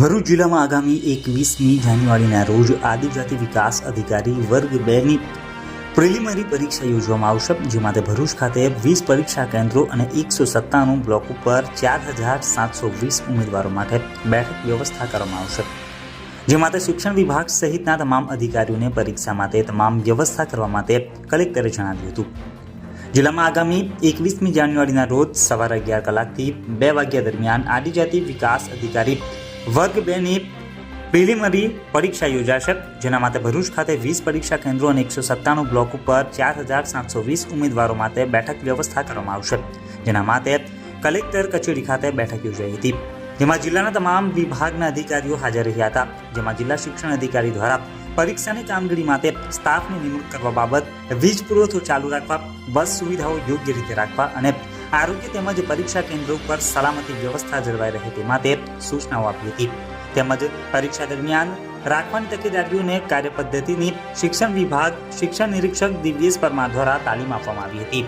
ભરૂચ જિલ્લામાં આગામી એકવીસમી જાન્યુઆરીના રોજ આદિજાતિ વિકાસ અધિકારી વર્ગ બેની પ્રિલિમરી પરીક્ષા યોજવામાં આવશે, જે માટે ભરૂચ ખાતે વીસ પરીક્ષા કેન્દ્રો અને એકસો સત્તાણું બ્લોક ઉપર ચાર હજાર સાતસો વીસ ઉમેદવારો માટે બેઠક વ્યવસ્થા કરવામાં આવશે. જે માટે શિક્ષણ વિભાગ સહિતના તમામ અધિકારીઓને પરીક્ષા માટે તમામ વ્યવસ્થા કરવા માટે કલેક્ટરે જણાવ્યું હતું. જિલ્લામાં આગામી એકવીસમી જાન્યુઆરીના રોજ સવારે અગિયાર કલાકથી બે વાગ્યા દરમિયાન આદિજાતિ વિકાસ અધિકારી વર્ગ બેની પ્રિલિમરી પરીક્ષા યોજાશે, જેના માટે ભરૂચ ખાતે વીસ પરીક્ષા કેન્દ્રો અને એકસો સત્તાણું બ્લોક ઉપર ચાર હજાર સાતસો વીસ ઉમેદવારો માટે બેઠક વ્યવસ્થા કરવામાં આવશે, જેના માટે કલેક્ટર કચેરી ખાતે બેઠક યોજાઈ હતી. જેમાં જિલ્લાના તમામ વિભાગના અધિકારીઓ હાજર રહ્યા હતા, જેમાં જિલ્લા શિક્ષણ અધિકારી દ્વારા પરીક્ષાની કામગીરી માટે સ્ટાફની નિમણૂક કરવા બાબત વીજ પુરવઠો ચાલુ રાખવા, બસ સુવિધાઓ યોગ્ય રીતે રાખવા અને આરોગ્ય તેમજ પરીક્ષા કેન્દ્રો પર સલામતી વ્યવસ્થા જળવાઈ રહે તે માટે સૂચનાઓ આપી હતી. તેમજ પરીક્ષા દરમિયાન રાખવાની તકેદારીઓને કાર્યપદ્ધતિની શિક્ષણ વિભાગ, શિક્ષણ નિરીક્ષક દિવ્યેશ પરમાર દ્વારા તાલીમ આપવામાં આવી હતી.